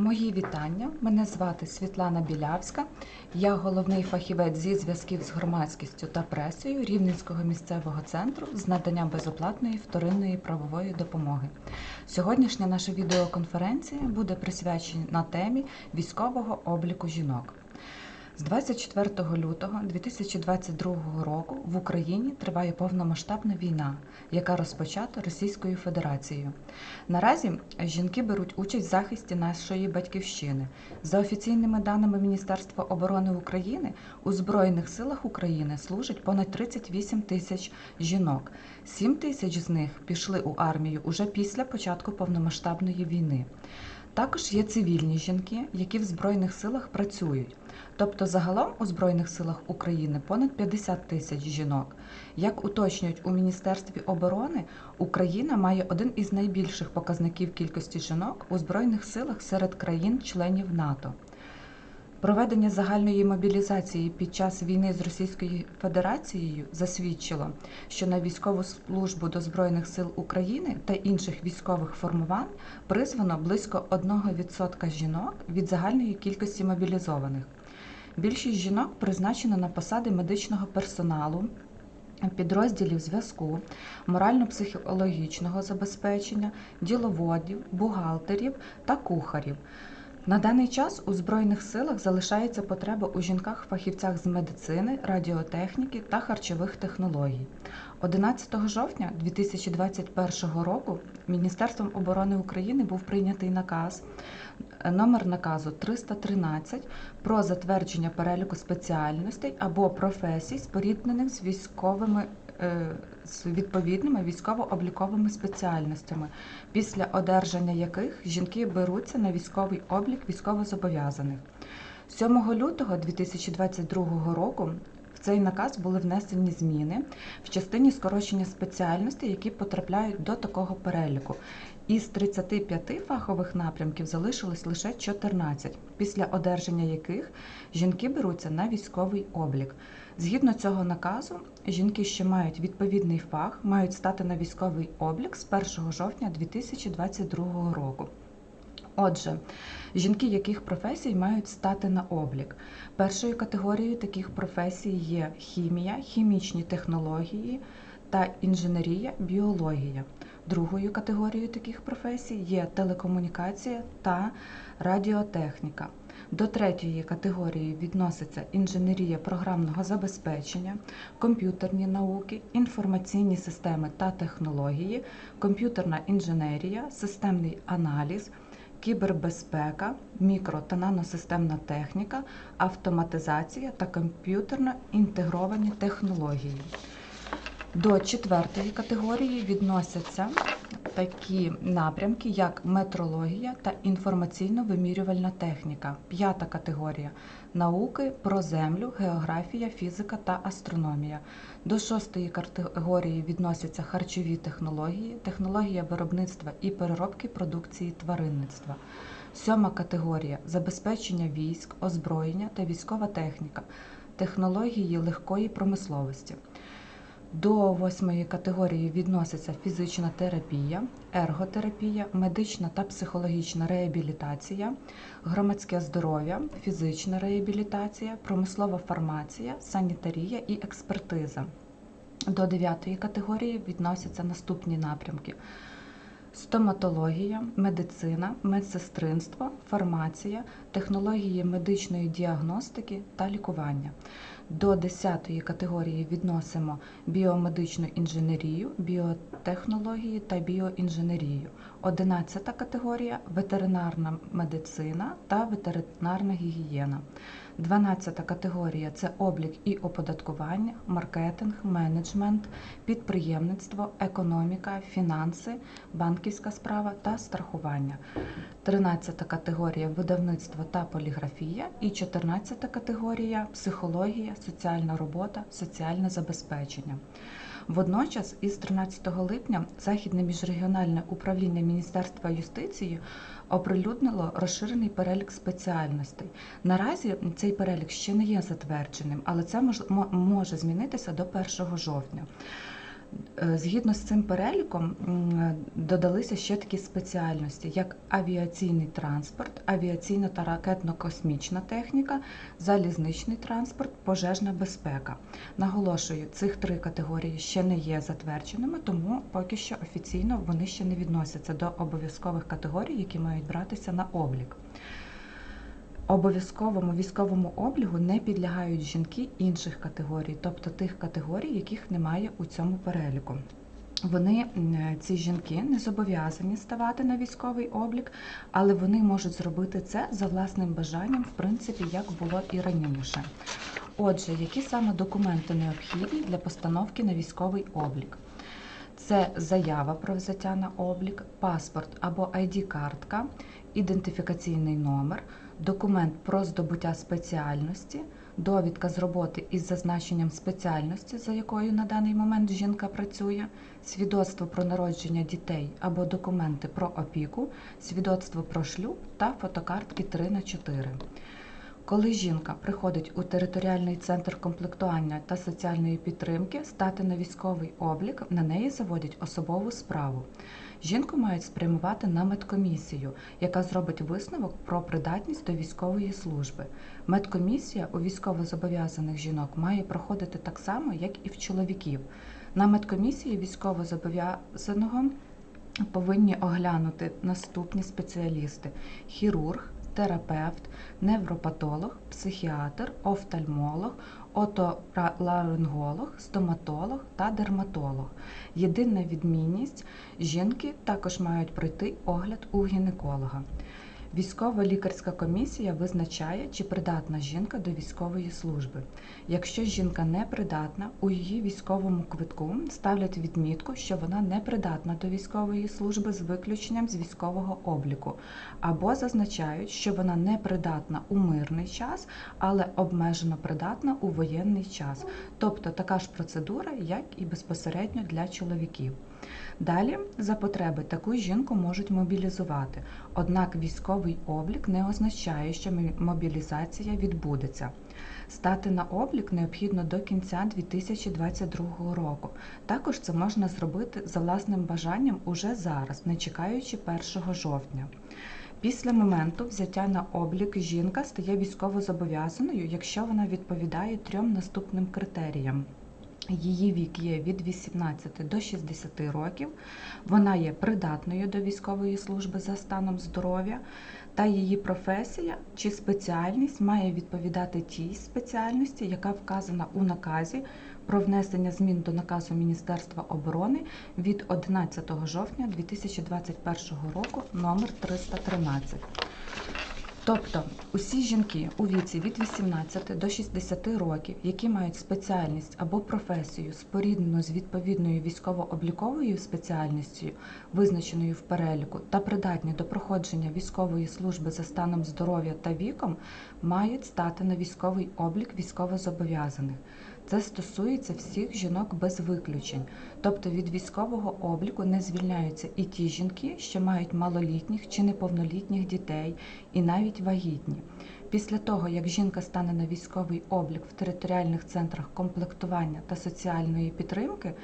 Мої вітання. Мене звати Світлана Білявська. Я головний фахівець зі зв'язків з громадськістю та пресою Рівненського місцевого центру з надання безоплатної вторинної правової допомоги. Сьогоднішня наша відеоконференція буде присвячена темі військового обліку жінок. З 24 лютого 2022 року в Україні триває повномасштабна війна, яка розпочата Російською Федерацією. Наразі жінки беруть участь в захисті нашої батьківщини. За офіційними даними Міністерства оборони України, у Збройних силах України служить понад 38 тисяч жінок. 7 тисяч з них пішли у армію уже після початку повномасштабної війни. Також є цивільні жінки, які в Збройних силах працюють. Тобто загалом у Збройних силах України понад 50 тисяч жінок. Як уточнюють у Міністерстві оборони, Україна має один із найбільших показників кількості жінок у Збройних силах серед країн-членів НАТО. Проведення загальної мобілізації під час війни з Російською Федерацією засвідчило, що на військову службу до Збройних сил України та інших військових формувань призвано близько 1% жінок від загальної кількості мобілізованих. Більшість жінок призначено на посади медичного персоналу, підрозділів зв'язку, морально-психологічного забезпечення, діловодів, бухгалтерів та кухарів. На даний час у Збройних силах залишається потреба у жінках-фахівцях з медицини, радіотехніки та харчових технологій. 11 жовтня 2021 року Міністерством оборони України був прийнятий наказ номер наказу 313 про затвердження переліку спеціальностей або професій, споріднених з військовими з відповідними військово-обліковими спеціальностями, після одержання яких жінки беруться на військовий облік військовозобов'язаних. 7 лютого 2022 року в цей наказ були внесені зміни в частині скорочення спеціальностей, які потрапляють до такого переліку. Із 35 фахових напрямків залишилось лише 14, після одержання яких жінки беруться на військовий облік. Згідно цього наказу, жінки, що мають відповідний фах, мають стати на військовий облік з 1 жовтня 2022 року. Отже, жінки яких професій мають стати на облік. Першою категорією таких професій є хімія, хімічні технології та інженерія, біологія. Другою категорією таких професій є телекомунікація та радіотехніка. До третьої категорії відноситься інженерія програмного забезпечення, комп'ютерні науки, інформаційні системи та технології, комп'ютерна інженерія, системний аналіз, кібербезпека, мікро та наносистемна техніка, автоматизація та комп'ютерно інтегровані технології. До четвертої категорії відносяться такі напрямки, як метрологія та інформаційно-вимірювальна техніка. П'ята категорія науки про землю, географія, фізика та астрономія. До шостої категорії відносяться харчові технології, технологія виробництва і переробки продукції тваринництва. Сьома категорія забезпечення військ, озброєння та військова техніка, технології легкої промисловості. До восьмої категорії відноситься фізична терапія, ерготерапія, медична та психологічна реабілітація, громадське здоров'я, фізична реабілітація, промислова фармація, санітарія і експертиза. До дев'ятої категорії відносяться наступні напрямки: стоматологія, медицина, медсестринство, фармація, технології медичної діагностики та лікування. До 10 категорії відносимо біомедичну інженерію, біотехнології та біоінженерію. 11 категорія ветеринарна медицина та ветеринарна гігієна. 12 категорія це облік і оподаткування, маркетинг, менеджмент, підприємництво, економіка, фінанси, банківська справа та страхування. 13 категорія видавництво та поліграфія і 14 категорія психологія, соціальна робота, соціальне забезпечення. Водночас, із 13 липня Західне міжрегіональне управління Міністерства юстиції оприлюднило розширений перелік спеціальностей. Наразі цей перелік ще не є затвердженим, але це може змінитися до 1 жовтня. Е, Згідно з цим переліком додалися ще такі спеціальності, як авіаційний транспорт, авіаційна та ракетно-космічна техніка, залізничний транспорт, пожежна безпека. Наголошую, цих три категорії ще не є затвердженими, тому поки що офіційно вони ще не відносяться до обов'язкових категорій, які мають братися на облік. Обов'язковому військовому облігу не підлягають жінки інших категорій, тобто тих категорій, яких немає у цьому переліку. Вони, ці жінки, не зобов'язані ставати на військовий облік, але вони можуть зробити це за власним бажанням, в принципі, як було і раніше. Отже, які саме документи необхідні для постановки на військовий облік? Це заява про взяття на облік, паспорт або ID-картка, ідентифікаційний номер, документ про здобуття спеціальності, довідка з роботи із зазначенням спеціальності, за якою на даний момент жінка працює, свідоцтво про народження дітей або документи про опіку, свідоцтво про шлюб та фотокартки 3 на 4. Коли жінка приходить у територіальний центр комплектування та соціальної підтримки, стати на військовий облік, на неї заводять особову справу. Жінку мають спрямувати на медкомісію, яка зробить висновок про придатність до військової служби. Медкомісія у військовозобов'язаних жінок має проходити так само, як і в чоловіків. На медкомісії військовозобов'язаного повинні оглянути наступні спеціалісти: хірург, терапевт, невропатолог, психіатр, офтальмолог, отоларинголог, стоматолог та дерматолог. Єдина відмінність жінки також мають пройти огляд у гінеколога. Військова лікарська комісія визначає, чи придатна жінка до військової служби. Якщо жінка не придатна, у її військовому квитку ставлять відмітку, що вона не придатна до військової служби з виключенням з військового обліку, або зазначають, що вона не придатна у мирний час, але обмежено придатна у воєнний час. Тобто така ж процедура, як і безпосередньо для чоловіків. Далі, за потреби, таку жінку можуть мобілізувати, однак військовий облік не означає, що мобілізація відбудеться. Стати на облік необхідно до кінця 2022 року. Також це можна зробити за власним бажанням уже зараз, не чекаючи 1 жовтня. Після моменту взяття на облік жінка стає військовозобов'язаною, якщо вона відповідає трьом наступним критеріям. Її вік є від 18 до 60 років, вона є придатною до військової служби за станом здоров'я, та її професія чи спеціальність має відповідати тій спеціальності, яка вказана у наказі про внесення змін до наказу Міністерства оборони від 11 жовтня 2021 року номер 313. Тобто усі жінки у віці від 18 до 60 років, які мають спеціальність або професію споріднену з відповідною військово-обліковою спеціальністю, визначеною в переліку, та придатні до проходження військової служби за станом здоров'я та віком, мають стати на військовий облік військовозобов'язаних. Це стосується всіх жінок без виключень, тобто від військового обліку не звільняються і ті жінки, що мають малолітніх чи неповнолітніх дітей, і навіть вагітні. Після того, як жінка стане на військовий облік в територіальних центрах комплектування та соціальної підтримки,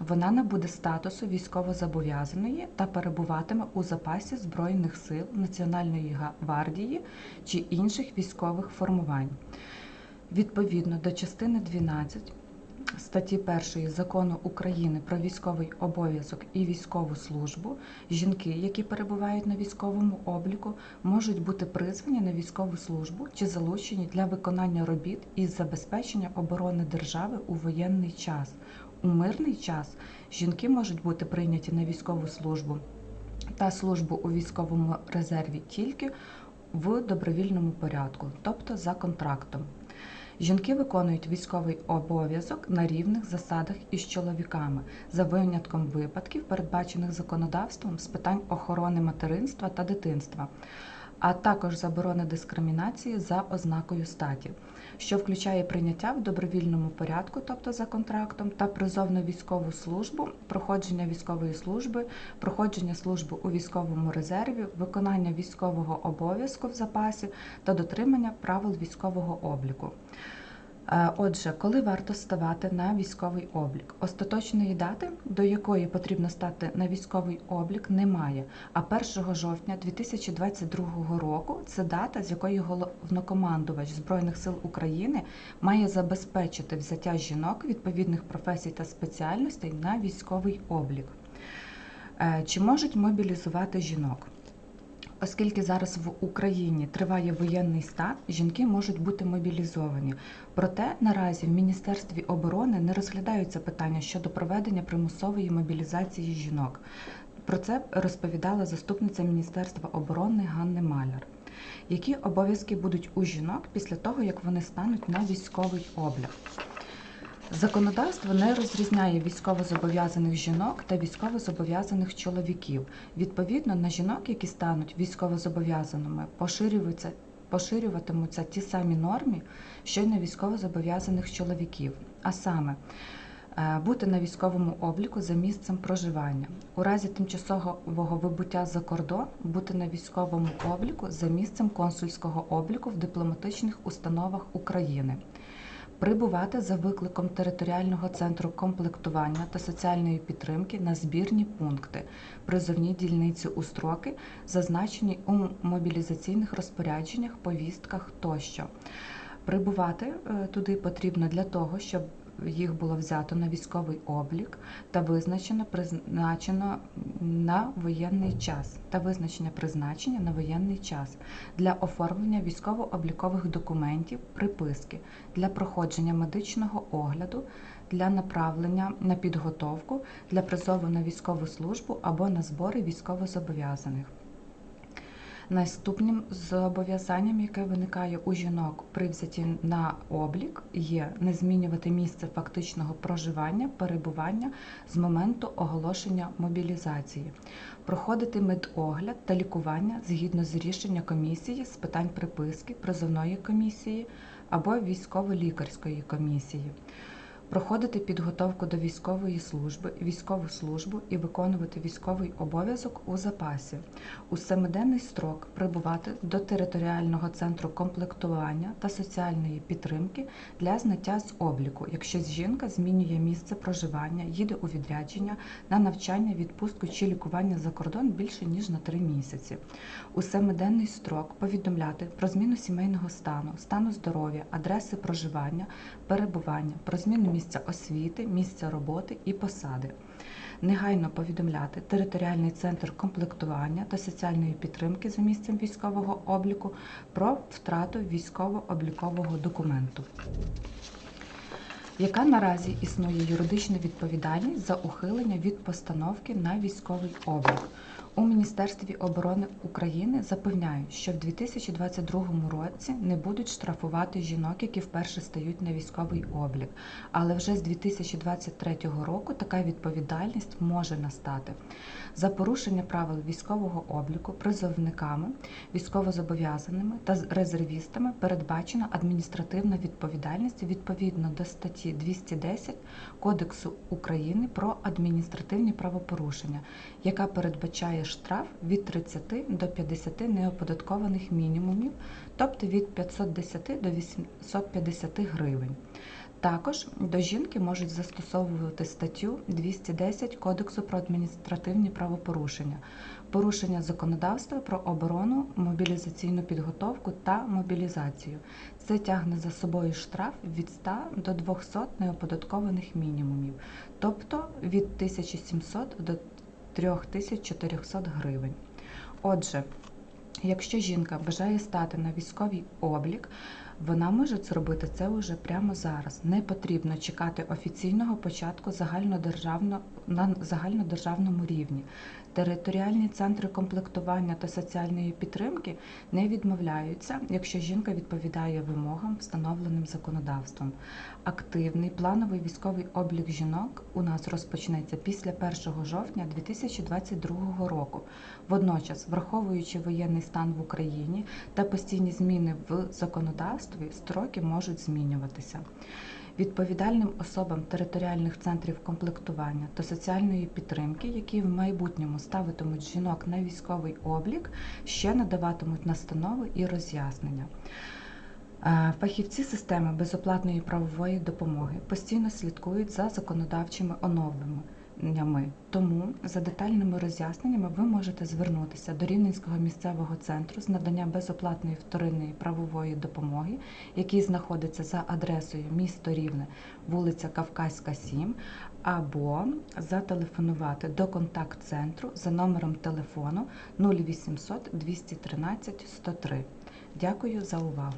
вона набуде статусу військовозобов'язаної та перебуватиме у запасі Збройних сил Національної гвардії чи інших військових формувань. Відповідно до частини 12 статті 1 закону України про військовий обов'язок і військову службу, жінки, які перебувають на військовому обліку, можуть бути призвані на військову службу чи залучені для виконання робіт із забезпечення оборони держави у воєнний час. У мирний час жінки можуть бути прийняті на військову службу та службу у військовому резерві тільки в добровільному порядку, тобто за контрактом. Жінки виконують військовий обов'язок на рівних засадах із чоловіками. За винятком випадків, передбачених законодавством з питань охорони материнства та дитинства, а також заборони дискримінації за ознакою статі, що включає прийняття в добровільному порядку, тобто за контрактом, та призов на військову службу, проходження військової служби, проходження служби у військовому резерві, виконання військового обов'язку в запасі та дотримання правил військового обліку. Е, Отже, коли варто ставати на військовий облік? Остаточної дати, до якої потрібно стати на військовий облік, немає. А 1 жовтня 2022 року це дата, з якої головнокомандувач Збройних сил України має забезпечити взяття жінок відповідних професій та спеціальностей на військовий облік. Е, Чи можуть мобілізувати жінок? Оскільки зараз в Україні триває воєнний стан, жінки можуть бути мобілізовані. Проте наразі в Міністерстві оборони не розглядаються питання щодо проведення примусової мобілізації жінок. Про це розповідала заступниця Міністерства оборони Ганни Маляр. Які обов'язки будуть у жінок після того, як вони стануть на військовий облік? Законодавство не розрізняє військовозобов'язаних жінок та військовозобов'язаних чоловіків. Відповідно, на жінок, які стануть військовозобов'язаними, поширюються поширюватимуться ті самі норми, що й на військовозобов'язаних чоловіків. А саме е, бути на військовому обліку за місцем проживання. У разі тимчасового вибуття за кордон бути на військовому обліку за місцем консульського обліку в дипломатичних установах України. Прибувати за викликом територіального центру комплектування та соціальної підтримки на збірні пункти, призовні дільниці у строки, зазначені у мобілізаційних розпорядженнях, повістках тощо. Прибувати е, туди потрібно для того, щоб їх було взято на військовий облік та визначено призначено на воєнний час та визначення призначення на воєнний час для оформлення військово-облікових документів, приписки для проходження медичного огляду. Для направлення на підготовку для призову на військову службу або на збори військовозобов'язаних. Наступним зобов'язанням, яке виникає у жінок при взятті на облік, є не змінювати місце фактичного проживання, перебування з моменту оголошення мобілізації, проходити медогляд та лікування згідно з рішення комісії з питань приписки, призовної комісії або військово-лікарської комісії проходити підготовку до військової служби, військову службу і виконувати військовий обов'язок у запасі, у семиденний строк прибувати до територіального центру комплектування та соціальної підтримки для зняття з обліку, якщо жінка змінює місце проживання, їде у відрядження на навчання, відпустку чи лікування за кордон більше ніж на три місяці. У семиденний строк повідомляти про зміну сімейного стану, стану здоров'я, адреси проживання, перебування, про зміну місця освіти, місця роботи і посади. Негайно повідомляти територіальний центр комплектування та соціальної підтримки за місцем військового обліку про втрату військово-облікового документу. Яка наразі існує юридична відповідальність за ухилення від постановки на військовий облік? У Міністерстві оборони України запевняють, що в 2022 році не будуть штрафувати жінок, які вперше стають на військовий облік. Але вже з 2023 року така відповідальність може настати. За порушення правил військового обліку призовниками, військовозобов'язаними та резервістами передбачена адміністративна відповідальність відповідно до статті 210 Кодексу України про адміністративні правопорушення, яка передбачає штраф від 30 до 50 неоподаткованих мінімумів, тобто від 510 до 850 гривень. Також до жінки можуть застосовувати статтю 210 Кодексу про адміністративні правопорушення, порушення законодавства про оборону, мобілізаційну підготовку та мобілізацію. Це тягне за собою штраф від 100 до 200 неоподаткованих мінімумів, тобто від 1700 до 3400 гривень. Отже, якщо жінка бажає стати на військовий облік, вона може зробити це вже прямо зараз. Не потрібно чекати офіційного початку загальнодержавно, на загальнодержавному рівні. Територіальні центри комплектування та соціальної підтримки не відмовляються, якщо жінка відповідає вимогам, встановленим законодавством. Активний плановий військовий облік жінок у нас розпочнеться після 1 жовтня 2022 року. Водночас, враховуючи воєнний стан в Україні та постійні зміни в законодавстві, строки можуть змінюватися. Відповідальним особам територіальних центрів комплектування та соціальної підтримки, які в майбутньому ставитимуть жінок на військовий облік, ще надаватимуть настанови і роз'яснення. Е, Фахівці системи безоплатної правової допомоги постійно слідкують за законодавчими оновленнями. Тому за детальними роз'ясненнями ви можете звернутися до Рівненського місцевого центру з надання безоплатної вторинної правової допомоги, який знаходиться за адресою місто Рівне, вулиця Кавказька, 7, або зателефонувати до контакт-центру за номером телефону 0800 213 103. Дякую за увагу.